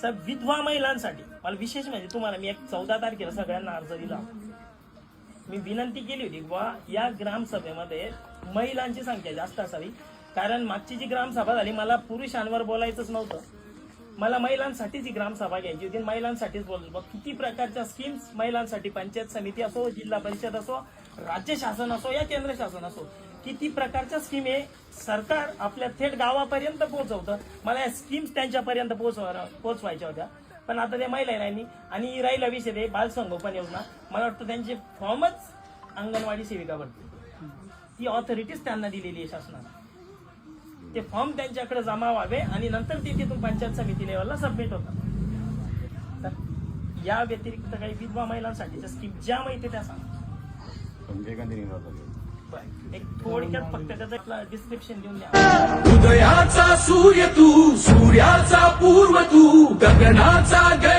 साहेब विधवा महिलांसाठी मला विशेष म्हणजे तुम्हाला मी एक चौदा तारखेला सगळ्यांना अर्ज दिला. मी विनंती केली होती वा बुवा या ग्रामसभेमध्ये महिलांची संख्या जास्त असावी. कारण मागची जी ग्रामसभा झाली मला पुरुषांवर बोलायचंच नव्हतं. मला महिलांसाठीच ही ग्रामसभा घ्यायची होती महिलांसाठीच बोलतो किती प्रकारच्या स्कीम्स महिलांसाठी पंचायत समिती असो जिल्हा परिषद असो राज्य शासन असो या केंद्र शासन असो किती प्रकारच्या स्कीम आहे सरकार आपल्या थेट गावापर्यंत पोहोचवतं. मला या स्कीम्स त्यांच्यापर्यंत पोहोचवा पोहोचवायच्या होत्या. पण आता ते महिला नाही आणि राहिला विषय ते बालसंगोपन योजना. मला वाटतं त्यांचे फॉर्मच अंगणवाडी सेविका भरते. ती ऑथॉरिटीच त्यांना दिलेली आहे शासनाने ते फॉर्म त्यांच्याकडे जमा व्हावे आणि नंतर ते तिथून पंचायत समिती लेवलला सबमिट होतात. तर या व्यतिरिक्त काही विधवा महिलांसाठीच्या स्कीम ज्या माहिती त्या सांगा. संजय गांधी एक थोडक्यात फक्त त्याचं डिस्क्रिप्शन देऊन द्या. उदयाचा सूर्य तू सूर्याचा पूर्व तू गगनाचा ग